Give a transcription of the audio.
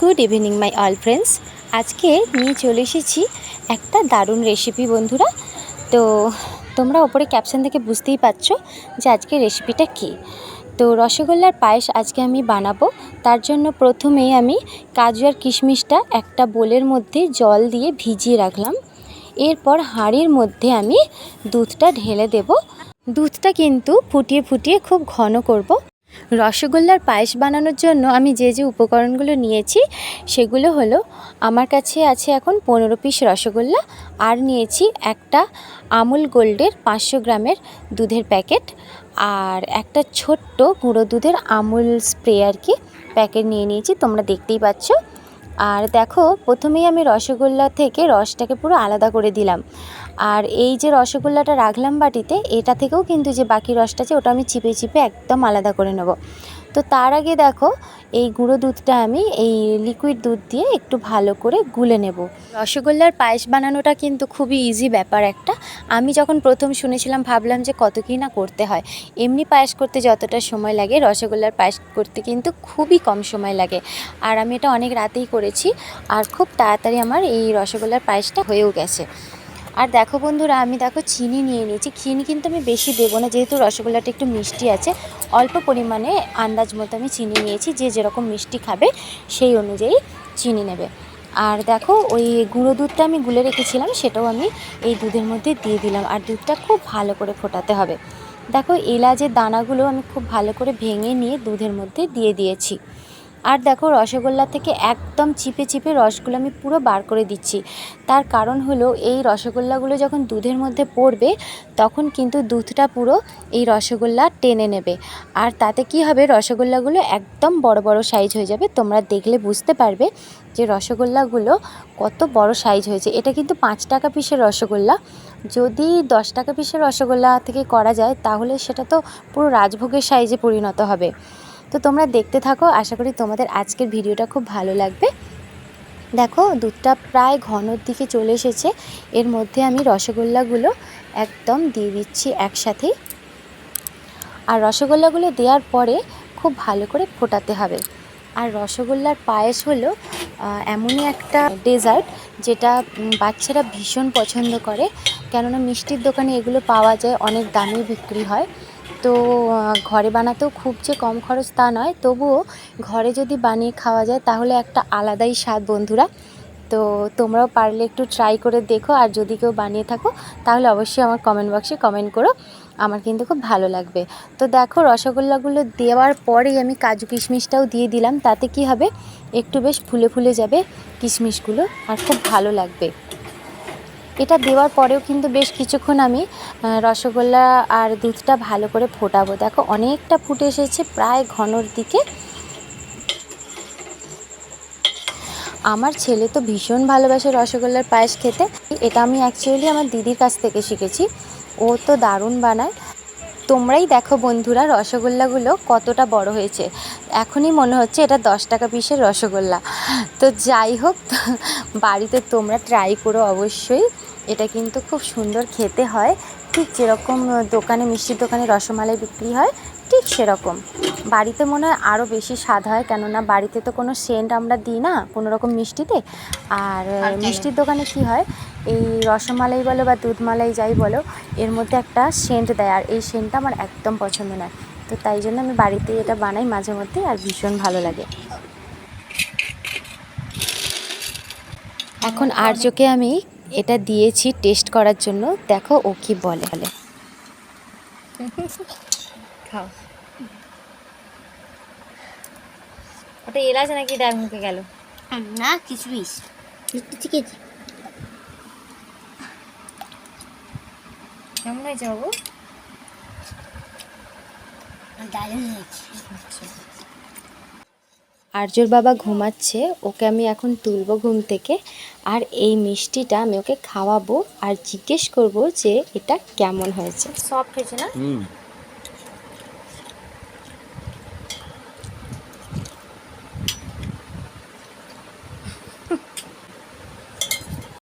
Good evening my all friends আজকে নিয়ে চলে এসেছি একটা দারুণ রেসিপি বন্ধুরা। তো তোমরা ওপরে ক্যাপশন থেকে বুঝতেই পারছ যে আজকে রেসিপিটা কী। তো রসগোল্লার পায়েস আজকে আমি বানাবো। তার জন্য প্রথমেই আমি কাজু আর কিশমিশটা একটা বোলের মধ্যে জল দিয়ে ভিজিয়ে রাখলাম। এরপর হাঁড়ির মধ্যে আমি দুধটা ঢেলে দেব। দুধটা কিন্তু ফুটিয়ে ফুটিয়ে খুব ঘন করব। রসগোল্লার পায়েস বানানোর জন্য আমি যে যে উপকরণগুলো নিয়েছি, সেগুলো হলো আমার কাছে আছে এখন পনেরো পিস রসগোল্লা, আর নিয়েছি একটা আমুল গোল্ডের পাঁচশো গ্রামের দুধের প্যাকেট, আর একটা ছোট্ট গুঁড়ো দুধের আমুল স্প্রে আর কি প্যাকেট নিয়ে নিয়েছি, তোমরা দেখতেই পাচ্ছ। আর দেখো, প্রথমেই আমি রসগোল্লা থেকে রসটাকে পুরো আলাদা করে দিলাম। আর এই যে রসগোল্লাটা রাখলাম বাটিতে, এটা থেকেও কিন্তু যে বাকি রসটা আছে, ওটা আমি চিপে চিপে একদম আলাদা করে নেব। তো তার আগে দেখো, এই গুঁড়ো দুধটা আমি এই লিকুইড দুধ দিয়ে একটু ভালো করে গুলে নেব। রসগোল্লার পায়েস বানানোটা কিন্তু খুবই ইজি ব্যাপার একটা। আমি যখন প্রথম শুনেছিলাম, ভাবলাম যে কত কী না করতে হয়। এমনি পায়েস করতে যতটা সময় লাগে, রসগোল্লার পায়েস করতে কিন্তু খুবই কম সময় লাগে। আর আমি এটা অনেক রাতেই করেছি, আর খুব তাড়াতাড়ি আমার এই রসগোল্লার পায়েসটা হয়েও গেছে। আর দেখো বন্ধুরা, আমি দেখো চিনি নিয়ে নিয়েছি। চিনি কিন্তু আমি বেশি দেবো না, যেহেতু রসগোল্লাটা একটু মিষ্টি আছে। অল্প পরিমাণে আন্দাজ মতো আমি চিনি নিয়েছি, যে যেরকম মিষ্টি খাবে সেই অনুযায়ী চিনি নেবে। আর দেখো, ওই গুঁড়ো দুধটা আমি গুলে রেখেছিলাম, সেটাও আমি এই দুধের মধ্যে দিয়ে দিলাম। আর দুধটা খুব ভালো করে ফোটাতে হবে। দেখো, এলাচের দানাগুলো আমি খুব ভালো করে ভেঙে নিয়ে দুধের মধ্যে দিয়ে দিয়েছি। আর দেখো রসগোল্লা থেকে একদম চিপে চিপে রসগুলো আমি পুরো বার করে দিচ্ছি। তার কারণ হলো, এই রসগোল্লাগুলো যখন দুধের মধ্যে পড়বে, তখন কিন্তু দুধটা পুরো এই রসগোল্লা টেনে নেবে। আর তাতে কি হবে, রসগোল্লাগুলো একদম বড় বড় সাইজ হয়ে যাবে। তোমরা দেখলে বুঝতে পারবে যে রসগোল্লাগুলো কত বড় সাইজ হয়েছে। এটা কিন্তু পাঁচ টাকা পিসের রসগোল্লা। যদি দশ টাকা পিসের রসগোল্লা থেকে করা যায়, তাহলে সেটা তো পুরো রাজভোগের সাইজে পরিণত হবে। তো তোমরা দেখতে থাকো, আশা করি তোমাদের আজকের ভিডিওটা খুব ভালো লাগবে। দেখো, দুধটা প্রায় ঘনর দিকে চলে এসেছে। এর মধ্যে আমি রসগোল্লাগুলো একদম দিয়ে দিচ্ছি একসাথেই আর রসগোল্লাগুলো দেওয়ার পরে খুব ভালো করে ফোটাতে হবে। আর রসগোল্লার পায়েস হলো এমনই একটা ডেজার্ট যেটা বাচ্চারা ভীষণ পছন্দ করে। কেননা মিষ্টির দোকানে এগুলো পাওয়া যায়, অনেক দামে বিক্রি হয়। তো ঘরে বানাতেও খুব যে কম খরচ তা নয়। তবুও ঘরে যদি বানিয়ে খাওয়া যায়, তাহলে একটা আলাদাই স্বাদ, বন্ধুরা। তো, তোমরাও পারলে একটু ট্রাই করে দেখো, আর যদি কেউ বানিয়ে থাকো, তাহলে অবশ্যই আমার কমেন্ট বক্সে কমেন্ট করো। আমার কিন্তু খুব ভালো লাগবে। তো দেখো, রসগোল্লাগুলো দেওয়ার পরেই আমি কাজু কিশমিশটাও দিয়ে দিলাম। তাতে কি হবে? একটু বেশ ফুলে ফুলে যাবে কিশমিশগুলো, আর খুব ভালো লাগবে। এটা দেওয়ার পরেও কিন্তু বেশ কিছুক্ষণ আমি রসগোল্লা আর দুধটা ভালো করে ফোটাবো। দেখো, অনেকটা ফুটে এসেছে, প্রায় ঘনর দিকে। আমার ছেলে তো ভীষণ ভালোবাসে রসগোল্লার পায়েস খেতে। এটা আমি অ্যাকচুয়ালি আমার দিদির কাছ থেকে শিখেছি। ও তো দারুণ বানায়। তোমরাই দেখো বন্ধুরা, রসগোল্লাগুলো কতটা বড় হয়েছে। এখনই মনে হচ্ছে এটা দশ টাকা পিসের রসগোল্লা। তো যাই হোক, বাড়িতে তোমরা ট্রাই করো অবশ্যই। এটা কিন্তু খুব সুন্দর খেতে হয়। ঠিক যেরকম দোকানে, মিষ্টির দোকানে রসমালাই বিক্রি হয় ঠিক সেরকম। বাড়িতে মনে হয় আরও বেশি স্বাদ হয় কেননা বাড়িতে তো কোনো সেন্ট আমরা দিই না কোনো রকম মিষ্টিতে। আর মিষ্টির দোকানে কি হয় এই রসমালাই বলো বা দুধমালাই যাই বলো এর মধ্যে একটা সেন্ট দেয় আর এই সেন্টটা আমার একদম পছন্দ নয়। তো তাই জন্য আমি বাড়িতে এটা বানাই মাঝে মধ্যে আর ভীষণ ভালো লাগে। এখন আর্যকে আমি এটা দিয়েছি টেস্ট করার জন্য দেখো ও কি বলে বলে। খাও। ওটা এলাচ নাকি ডাক মুখে গেল? না কিশমিশ একটু ঠিক আছে কেমন হয়েছে বাবু? দারুণ হয়েছে আর্যর বাবা ঘুমাচ্ছে ওকে আমি এখন তুলবো ঘুম থেকে আর এই মিষ্টিটা আমি ওকে খাওয়াবো আর জিজ্ঞেস করব যে এটা কেমন হয়েছে। সফট হয়েছে না? হুম।